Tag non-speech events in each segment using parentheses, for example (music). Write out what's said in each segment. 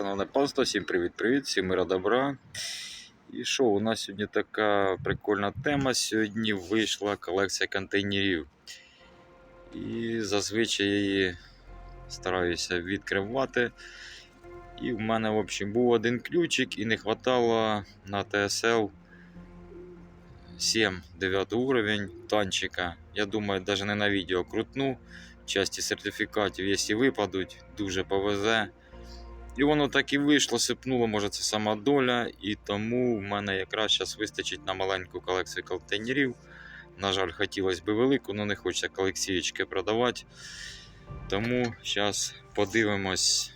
Шановне панство, всім привіт-привіт, всім мира добра. І що, у нас сьогодні така прикольна тема. Сьогодні вийшла колекція контейнерів. І зазвичай я її стараюся відкривати. І в мене, в общем, був один ключик і не хватало на TSL 7 9 уровень танчика. Я думаю, навіть не на відео крутну. Часті сертифікатів, якщо випадуть, дуже повезе. І воно так і вийшло, сипнуло, може це сама доля, і тому в мене якраз зараз вистачить на маленьку колекцію контейнерів. На жаль, хотілося б велику, але не хочеться колекційки продавати. Тому зараз подивимось,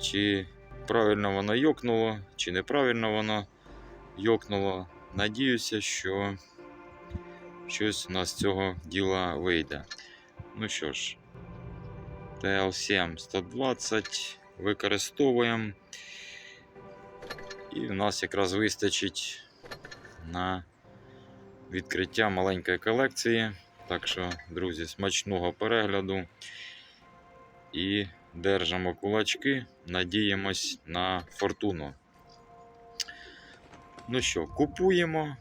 чи правильно воно йокнуло, чи неправильно воно йокнуло. Надіюся, що щось у нас з цього діла вийде. Ну що ж, TL7 120 використовуємо. І в нас якраз вистачить на відкриття маленької колекції. Так що, друзі, смачного перегляду. І держимо кулачки, надіємось на фортуну. Ну що, купуємо.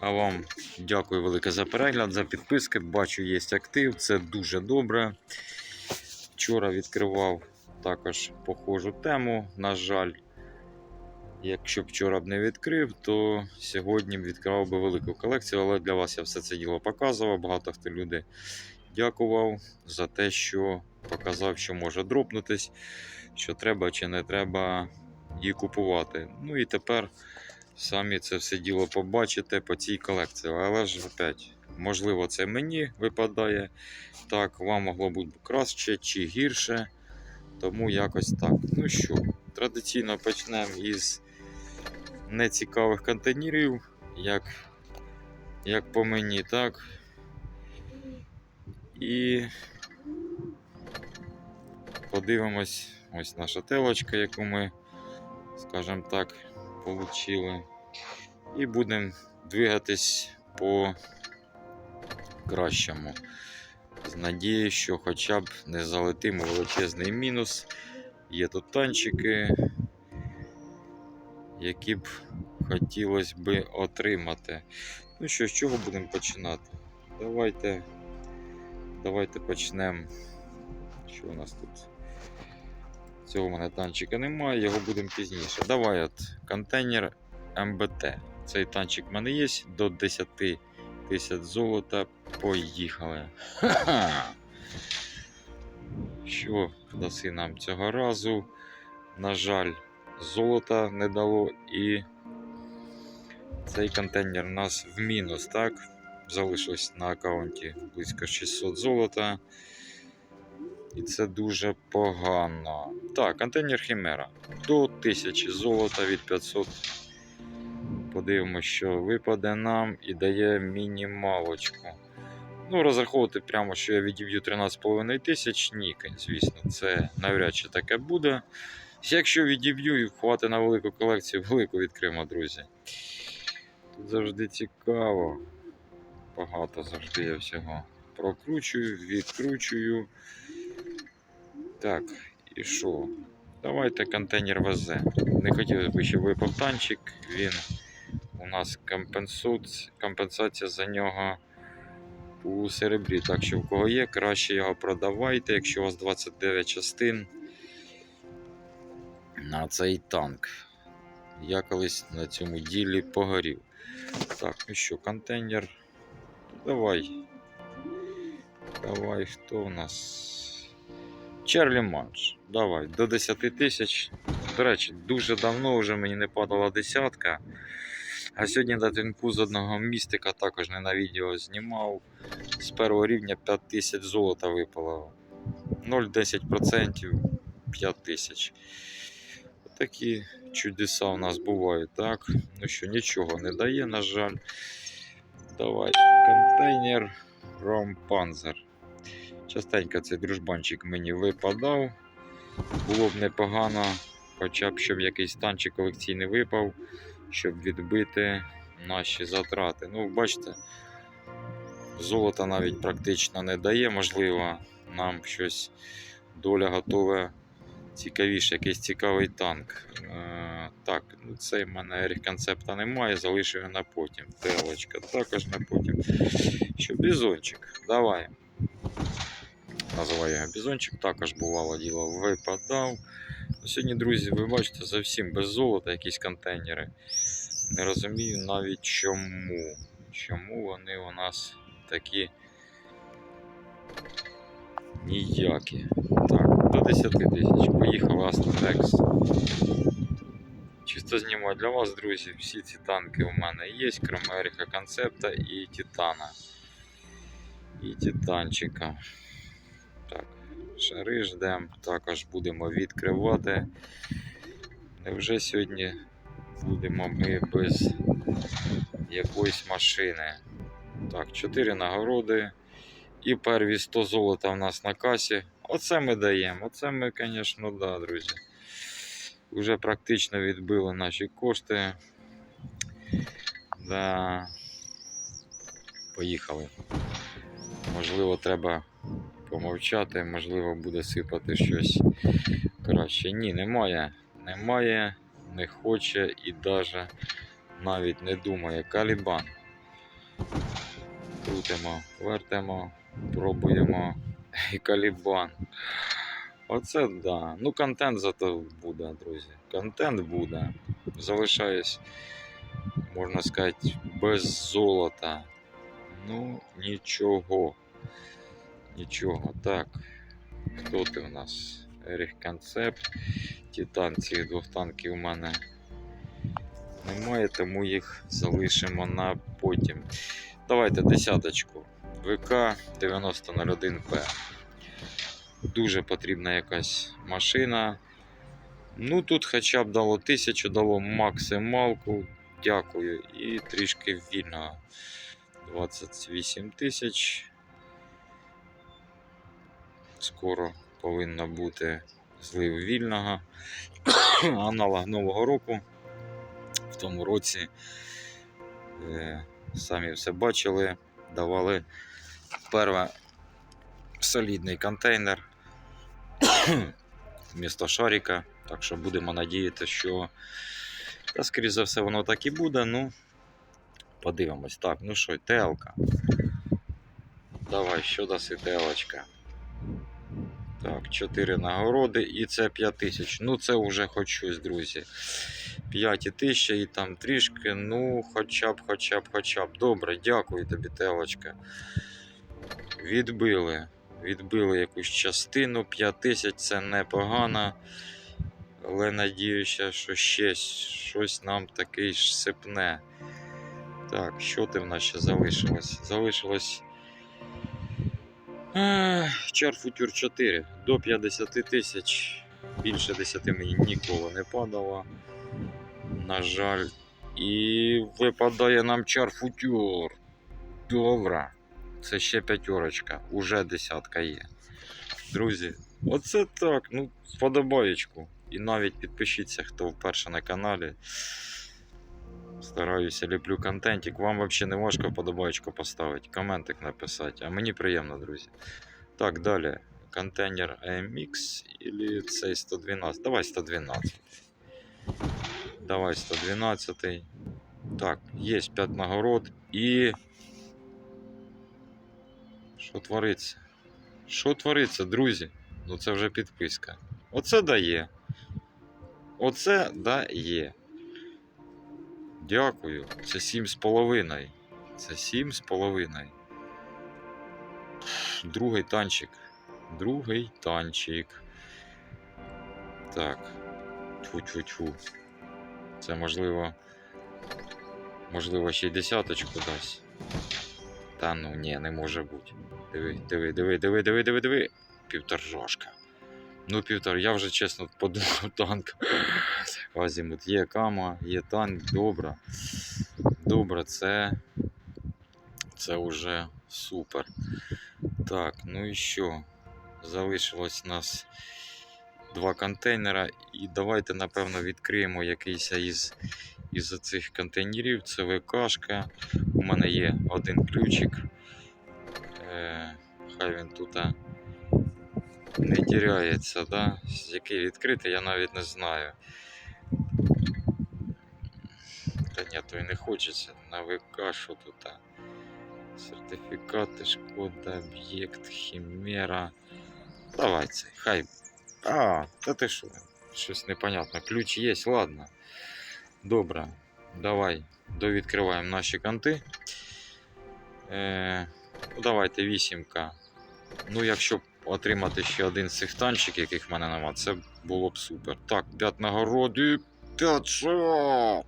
А вам дякую велике за перегляд, за підписки. Бачу, є актив, це дуже добре. Вчора відкривав також похожу тему. На жаль, якщо б вчора б не відкрив, то сьогодні б відкривав би велику колекцію, але для вас я все це діло показував. Багато хто люди дякував за те, що показав, що може дропнутись, що треба чи не треба її купувати. Ну і тепер самі це все діло побачите по цій колекції. Але ж опять, можливо, це мені випадає. Так, вам могло бути краще чи гірше. Тому якось так. Ну що, традиційно почнемо із нецікавих контейнерів, як, як по мені, так. І подивимось, ось наша телочка, яку ми, скажімо так, отримали. І будемо двигатись по кращому. З надією, що хоча б не залетимо величезний мінус. Є тут танчики, які б хотілося би отримати. Ну що, з чого будемо починати? Давайте, давайте почнемо. Що у нас тут? Цього в мене танчика немає, його будемо пізніше. Давай от контейнер МБТ. Цей танчик в мене є до 10 тисяч золота. Поїхали. Що даси нам цього разу? На жаль, золота не дало і цей контейнер у нас в мінус, так? Залишилось на аккаунті близько 600 золота. І це дуже погано. Так, контейнер Хімера. До 1000 золота від 500. Подивимося, що випаде нам і дає мінімалочку. Ну, розраховувати прямо, що я відіб'ю 13,5 тисяч, ні, звісно, це навряд чи таке буде. Якщо відіб'ю і хватить на велику колекцію, (laughs) велику відкриємо, друзі. Тут завжди цікаво. Багато завжди я всього прокручую, відкручую. Так, і що? Давайте контейнер ВЗ. Не хотілося б, щоб випав танчик. Він у нас компенсація за нього у серебрі. Так що в кого є, краще його продавайте, якщо у вас 29 частин на цей танк. Я колись на цьому ділі погорів. Так, ну що, контейнер. Давай. Давай, хто у нас? Чарлі Манш. Давай, до 10 тисяч. До речі, дуже давно вже мені не падала десятка. А сьогодні на тинку з одного містика також не на відео знімав. З першого рівня 5 тисяч золота випало. 0,10% 5 тисяч. Такі чудеса у нас бувають, так? Ну що, нічого не дає, на жаль. Давай, контейнер Ромпанзер. Частенько цей дружбанчик мені випадав. Було б непогано, хоча б щоб якийсь танчик колекційний випав, щоб відбити наші затрати. Ну, бачите, золота навіть практично не дає, можливо, нам щось доля готове цікавіше, якийсь цікавий танк. Е, так, ну цей в мене Еріх концепта немає, залишу його на потім. Телочка також на потім. Що, бізончик, давай. Називаю його бізончик, також бувало діло випадав. Ну, Сьогодні, друзі, ви бачите, зовсім без золота якісь контейнери. Не розумію навіть чому. Чому вони у нас такі ніякі. Так, до 10 тисяч. Поїхав Астронекс. Чисто знімаю для вас, друзі. Всі ці танки у мене є, крім Еріха Концепта і Титана. І Титанчика. Шари ждемо, також будемо відкривати. Невже сьогодні будемо ми без якоїсь машини? Так, 4 нагороди. І перві 100 золота в нас на касі. Оце ми даємо. Оце ми, звісно, да, друзі. Вже практично відбили наші кошти. Да. Поїхали. Можливо, треба помовчати, можливо, буде сипати щось краще. Ні, немає. Немає, не хоче і даже навіть не думає. Калібан. Крутимо, вертимо, пробуємо. І калібан. Оце да. Ну, контент зато буде, друзі. Контент буде. Залишаюсь, можна сказати, без золота. Ну, нічого. Нічого. Так. Хто ти у нас? Еріх Концепт. Титан цих двох танків у мене немає, тому їх залишимо на потім. Давайте десяточку. ВК 9001П. Дуже потрібна якась машина. Ну тут хоча б дало тисячу, дало максималку. Дякую. І трішки вільного. 28 тисяч. Скоро повинно бути злив вільного. (coughs) Аналог Нового року. В тому році, е, самі все бачили, давали перше солідний контейнер (coughs) вмісто шарика. Так що будемо надіятися, що та, скоріш за все, воно так і буде. Ну, подивимось. Так, ну що, телка. Давай, що даси телочка. Так, 4 нагороди і це 5 тисяч. Ну, це вже хоч щось, друзі. 5 тисяч і там трішки. Ну, хоча б, хоча б, хоча б. Добре, дякую тобі, телочка. Відбили. Відбили якусь частину. 5 тисяч це непогано. Але надіюся, що ще щось нам таке ж сипне. Так, що ти в нас ще залишилось? Залишилось. Чар Футюр 4 до 50 тисяч. Більше 10 мені ніколи не падало. На жаль. І випадає нам чар Футюр. Добре. Це ще п'ятерочка. Уже десятка є. Друзі, оце так. Ну, вподобаєчку. І навіть підпишіться, хто вперше на каналі. Стараюся ліплю контентик. Вам взагалі не важко вподобаєчку поставити, коментик написати. А мені приємно, друзі. Так, далі. Контейнер AMX или цей 112. Давай 112. Давай 112. Так, є 5 нагород і. Що твориться? Що твориться, друзі? Ну це вже підписка. Оце дає. Оце дає. Дякую. Це 7,5. Це 7,5. Другий танчик. Другий танчик. Так. Тьфу-тьфу-тьфу. Це можливо. Можливо, ще й десяточку дасть. Та ну ні, не може бути. Диви, диви, диви, диви, диви, диви, диви. Півторжашка. Ну, півтора, я вже чесно подумав танк. Азімут є кама, є танк, добре. Добре, це. Це вже супер. Так, ну і що? Залишилось у нас два контейнера. І давайте, напевно, відкриємо якийсь із, із цих контейнерів. Це ВКшка. У мене є один ключик. Е, хай він тут не тіряється, да? який відкритий, я навіть не знаю. Та то й не хочеться. На ВК, що тут? Сертифікати, шкода, об'єкт, хімера. Давай цей, хай. А, та ти що? Щось непонятно. Ключ є, ладно. Добре. Давай довідкриваємо наші канти. Е, давайте вісімка. Ну, якщо б отримати ще один з цих танчиків, яких в мене нема, це було б супер. Так, 5 нагород і 500!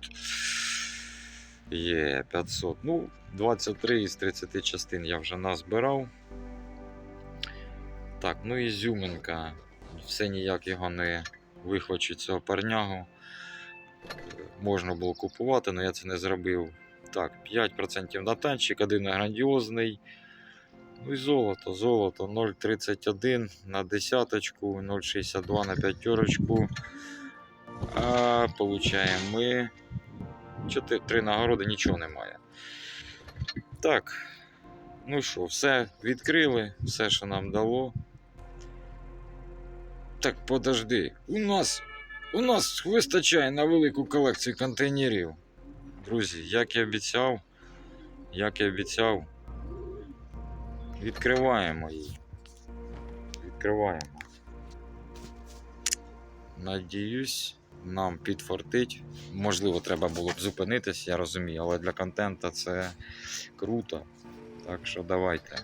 Є, 500. Ну, 23 із 30 частин я вже назбирав. Так, ну і зюминка. Все ніяк його не вихвачу цього парнягу. Можна було купувати, але я це не зробив. Так, 5% на танчик, один на грандіозний. Ну і золото, золото 0,31 на десяточку, 0,62 на п'ятерочку. А получаємо ми 4, 3 нагороди, нічого немає. Так, ну що, все відкрили, все, що нам дало. Так, подожди, у нас, у нас вистачає на велику колекцію контейнерів. Друзі, як і обіцяв, як і обіцяв, відкриваємо її. Відкриваємо. Надіюсь, нам підфартить. Можливо, треба було б зупинитись, я розумію, але для контента це круто. Так що давайте.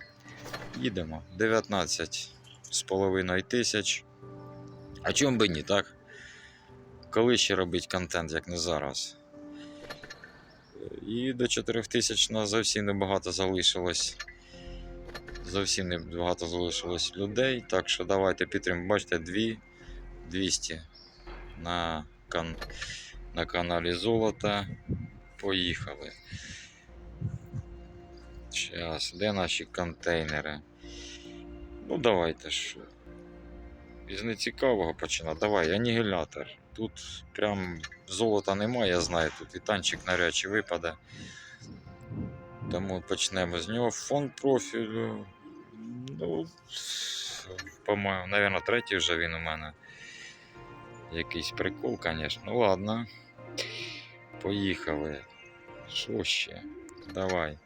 Їдемо. 19 з половиною тисяч. А чому би ні, так? Коли ще робить контент, як не зараз? І до 4 тисяч нас зовсім небагато залишилось. Зовсім небагато залишилось людей. Так що давайте підтримуємо. Бачите, 2 200 на, кан... на каналі Золота. Поїхали. Зараз, де наші контейнери? Ну, давайте що. Із нецікавого починати. Давай, анігілятор. Тут прям золота немає, я знаю, тут і танчик навряд чи випаде. Тому почнемо з нього. Фонд профілю. Ну, по-моєму, навірно, третій вже він у мене. Якийсь прикол, звісно. Ну ладно. Поїхали. Що ще? Давай.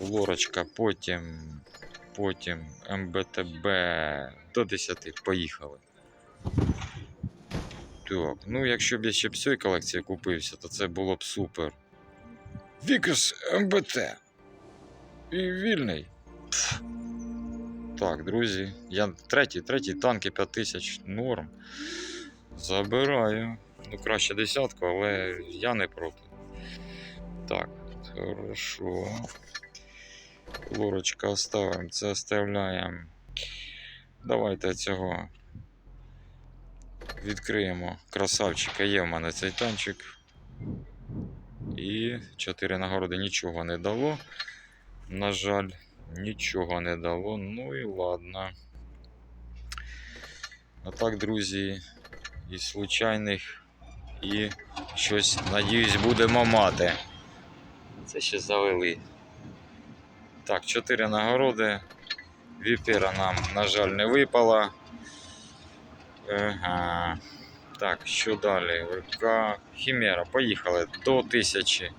Лорочка, потім. Потім МБТБ до 10. Поїхали. Так, ну якщо б я ще б цієї колекції купився, то це було б супер. Вікас МБТ. І вільний. Так, друзі. Я третій, третій танки 5000 норм. Забираю. Ну, краще десятку, але я не проти. Так, хорошо. Лорочка оставимо, це оставляємо. Давайте цього відкриємо. Красавчика є в мене цей танчик. І 4 нагороди нічого не дало. На жаль, нічого не дало. Ну і ладно. А так, друзі, із случайних і щось, надіюсь, будемо мати. Це ще завели. Так, 4 нагороди. Віпера нам, на жаль, не випала. Ага. Так, що далі? ВК. Хімера, поїхали до 1000.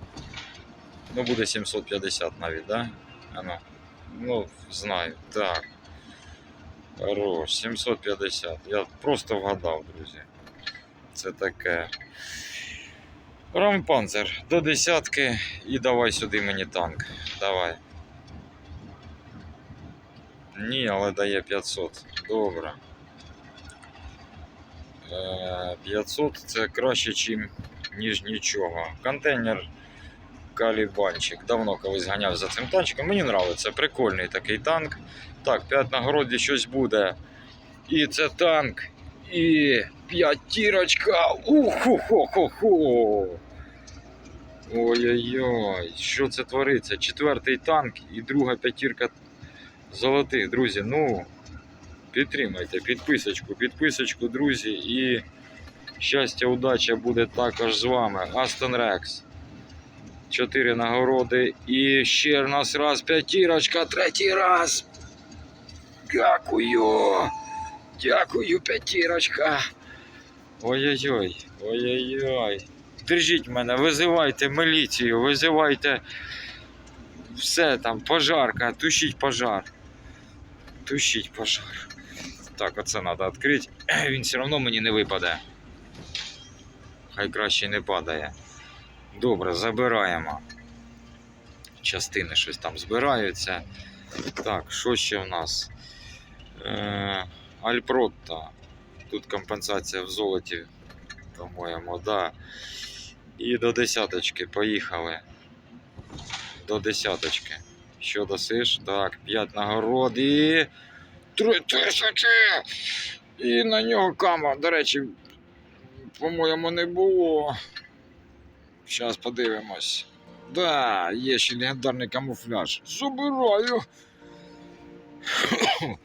Ну, буде 750 навіть, да? Ано. Ну, знаю. Так. Хорош, 750. Я просто вгадав, друзі. Це таке. Рампанцер до десятки і давай сюди мені танк. Давай. Ні, але дає 500. Добре. Е, 500 це краще, ніж нічого. Контейнер Калібанчик. Давно колись ганяв за цим танчиком. Мені подобається. Прикольний такий танк. Так, 5 нагороді щось буде. І це танк. І п'ятірочка. Уху-ху-ху-ху. Ой-ой-ой, що це твориться? Четвертий танк і друга п'ятірка золотих, друзі. Ну, підтримайте підписочку, підписочку, друзі, і щастя, удача буде також з вами. Астон Рекс. Чотири нагороди. І ще в нас раз п'ятірочка, третій раз. Дякую. Дякую, п'ятірочка. Ой-ой-ой, ой-ой-ой. Держіть мене, визивайте міліцію, визивайте все там, пожарка, тушіть пожар. Тушіть пожар. Так, оце треба відкрити. (clears throat) Він все одно мені не випаде. Хай краще не падає. Добре, забираємо. Частини щось там збираються. Так, що ще в нас? Е, Альпротта. Тут компенсація в золоті, по-моєму, да. І до десяточки, поїхали. До десяточки. Що досиш? Так, 5 нагород і. Три тисячі! І на нього кама, до речі, по-моєму, не було. Зараз подивимось. Да, є ще легендарний камуфляж. Забираю. (coughs)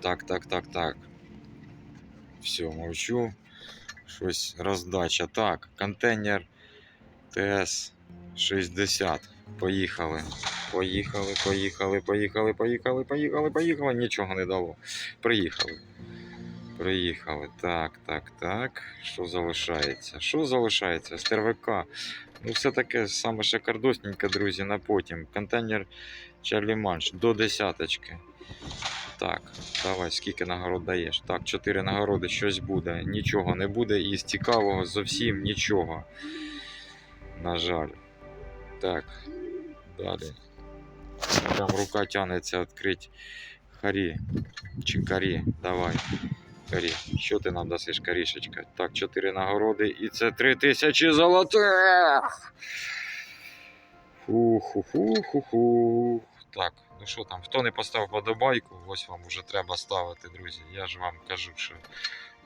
так, так, так, так. Все, мовчу. Щось роздача. Так, контейнер ТС 60. Поїхали. Поїхали, поїхали, поїхали, поїхали, поїхали, поїхали. Нічого не дало. Приїхали. Приїхали. Так, так, так. Що залишається? Що залишається? Стервика. Ну, все таке саме шикардосненьке, друзі, на потім. Контейнер Чарлі Манш до десяточки. Так, давай, скільки нагород даєш? Так, 4 нагороди, щось буде. Нічого не буде. І з цікавого зовсім нічого. На жаль. Так, далі. Прям рука тянеться відкрити Харі. Чи карі, давай. Карі. Що ти нам дасиш, карішечка? Так, 4 нагороди і це 3000 золотих. Фу-ху-ху-ху-ху. Так, ну що там, хто не поставив подобайку, ось вам вже треба ставити, друзі. Я ж вам кажу, що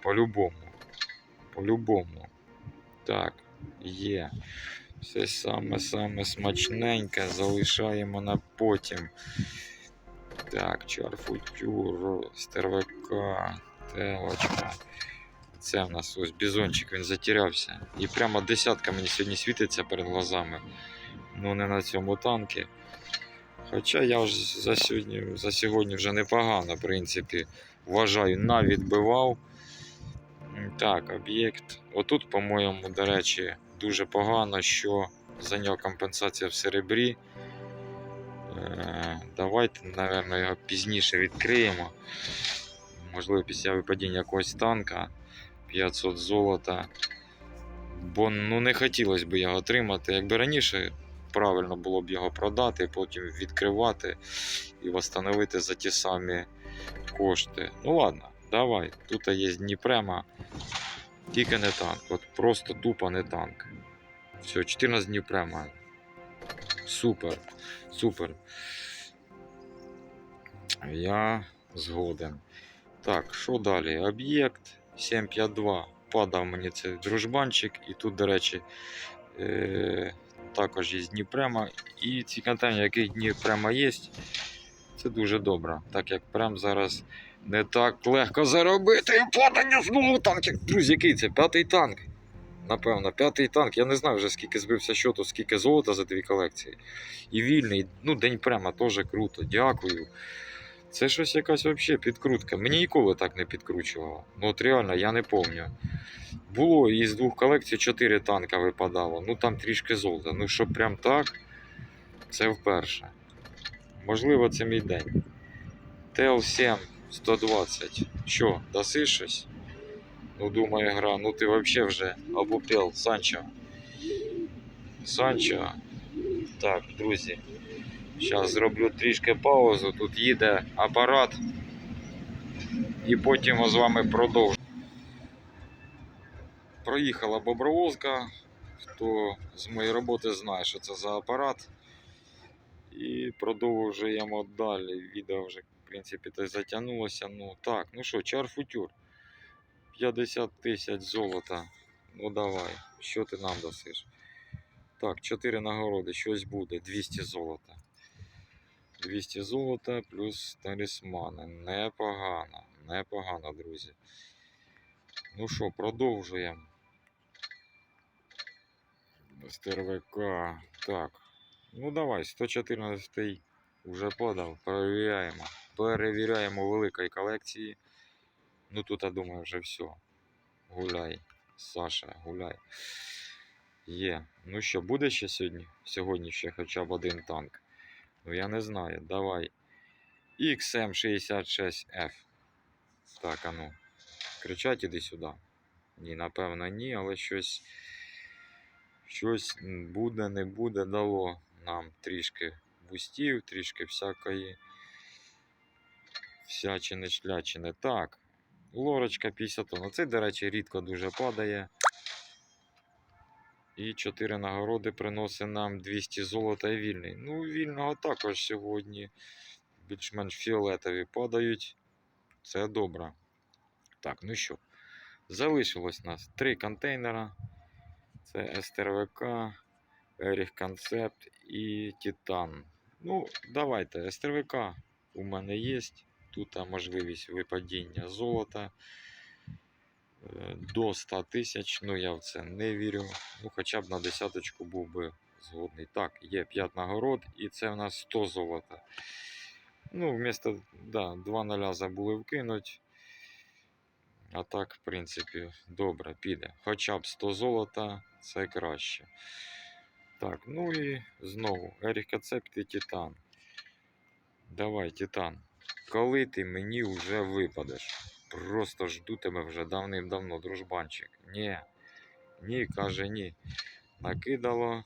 по-любому. По-любому. Так, є. Все саме-саме смачненьке залишаємо на потім. Так, чарфутюр, стервика, телочка. Це в нас ось бізончик, він затерявся. І прямо десятка мені сьогодні світиться перед глазами. Ну не на цьому танкі. Хоча я вже за сьогодні, за сьогодні вже непогано, в принципі, вважаю, навідбивав. Так, об'єкт. Отут, по-моєму, до речі, дуже погано, що за нього компенсація в серебрі. Е, Давайте, напевно, його пізніше відкриємо. Можливо, після випадіння якогось танка 500 золота. Бо ну, не хотілося б його отримати. Якби раніше правильно було б його продати, потім відкривати і встановити за ті самі кошти. Ну ладно, давай. Тут є Дніпрема, тільки не танк. От просто тупо не танк. Все, 14 Дніпрема. Супер, супер. Я згоден. Так, що далі? Об'єкт 752. Падав мені цей дружбанчик, і тут, до речі, е- також є Дніпрема. І ці контейнери, яких Дніпрема є, це дуже добре. Так як прям зараз не так легко заробити і падання знову танків. Друзі, який це? П'ятий танк. Напевно, п'ятий танк. Я не знаю вже скільки збився щоту, скільки золота за дві колекції. І вільний, ну, день прямо теж круто. Дякую. Це щось якась взагалі підкрутка. Мені ніколи так не підкручувало. Ну от реально, я не пам'ятаю. Було із двох колекцій чотири танка випадало. Ну там трішки золота. Ну щоб прям так, це вперше. Можливо, це мій день. ТЛ7 120. Що, даси щось? Ну, думаю, гра, ну ти взагалі вже обупел, Санчо. Санчо. Так, друзі. Зараз зроблю трішки паузу. Тут їде апарат. І потім з вами продовжимо. Проїхала бобровозка. Хто з моєї роботи знає, що це за апарат. І продовжуємо далі. Відео вже, в принципі, затягнулося. Ну так, ну що, чарфутюр. 50 тисяч золота. Ну давай, що ти нам дасиш? Так, 4 нагороди, щось буде, 200 золота. 200 золота плюс талісмани. Непогано, непогано, друзі. Ну що, продовжуємо. Стервика. Так. Ну давай, 114 вже подав. Перевіряємо. Перевіряємо великої колекції. Ну тут я думаю, вже все. Гуляй, Саша, гуляй. Є. Ну що, буде ще сьогодні? Сьогодні ще хоча б один танк. Ну я не знаю. Давай. XM66F. Так, а ну. Кричать іди сюди. Ні, напевно, ні, але щось. Щось буде, не буде, дало нам трішки бустів, трішки всякої всячини шлячини. Так, лорочка 50 тонн. Це, до речі, рідко дуже падає. І 4 нагороди приносить нам 200 золота і вільний. Ну, вільного також сьогодні більш-менш фіолетові падають. Це добре. Так, ну що, залишилось у нас 3 контейнера. Це СТРВК, Еріх Концепт і Титан. Ну, давайте, СТРВК у мене є. Тут можливість випадіння золота до 100 тисяч. Ну, я в це не вірю. Ну, хоча б на десяточку був би згодний. Так, є 5 нагород, і це в нас 100 золота. Ну, вмісто, да, 2 ноля забули вкинуть. А так, в принципі, добре, піде. Хоча б 100 золота, це краще. Так, ну і знову Ерік Концепт і Титан. Давай, Титан. Коли ти мені вже випадеш? Просто жду тебе вже давним-давно, дружбанчик. Ні. Ні, каже, ні. Накидало.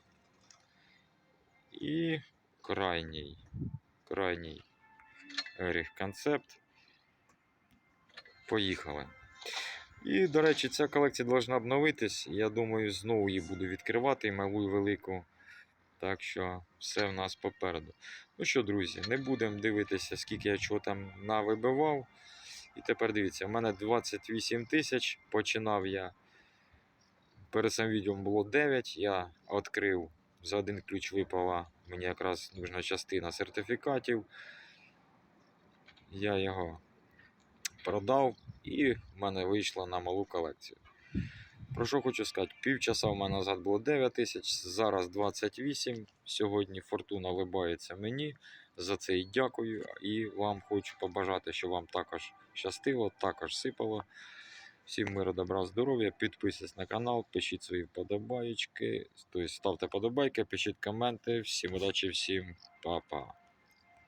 І крайній. Крайній Еріх Концепт. Поїхали. І, до речі, ця колекція повинна обновитись. Я думаю, знову її буду відкривати, і малу і велику. Так що все в нас попереду. Ну що, друзі, не будемо дивитися, скільки я чого там навибивав. І тепер дивіться, в мене 28 тисяч. Починав я. Перед цим відео було 9. Я відкрив за один ключ випала. Мені якраз нужна частина сертифікатів. Я його продав і в мене вийшло на малу колекцію. Про що хочу сказати, півчаса в мене назад було 9 тисяч, зараз 28. Сьогодні фортуна вибається мені. За це і дякую. І вам хочу побажати, щоб вам також щастило, також сипало. Всім миру, добра, здоров'я. Підписуйтесь на канал, пишіть свої вподобайки, тобто ставте подобайки, пишіть коменти. Всім удачі, всім па-па.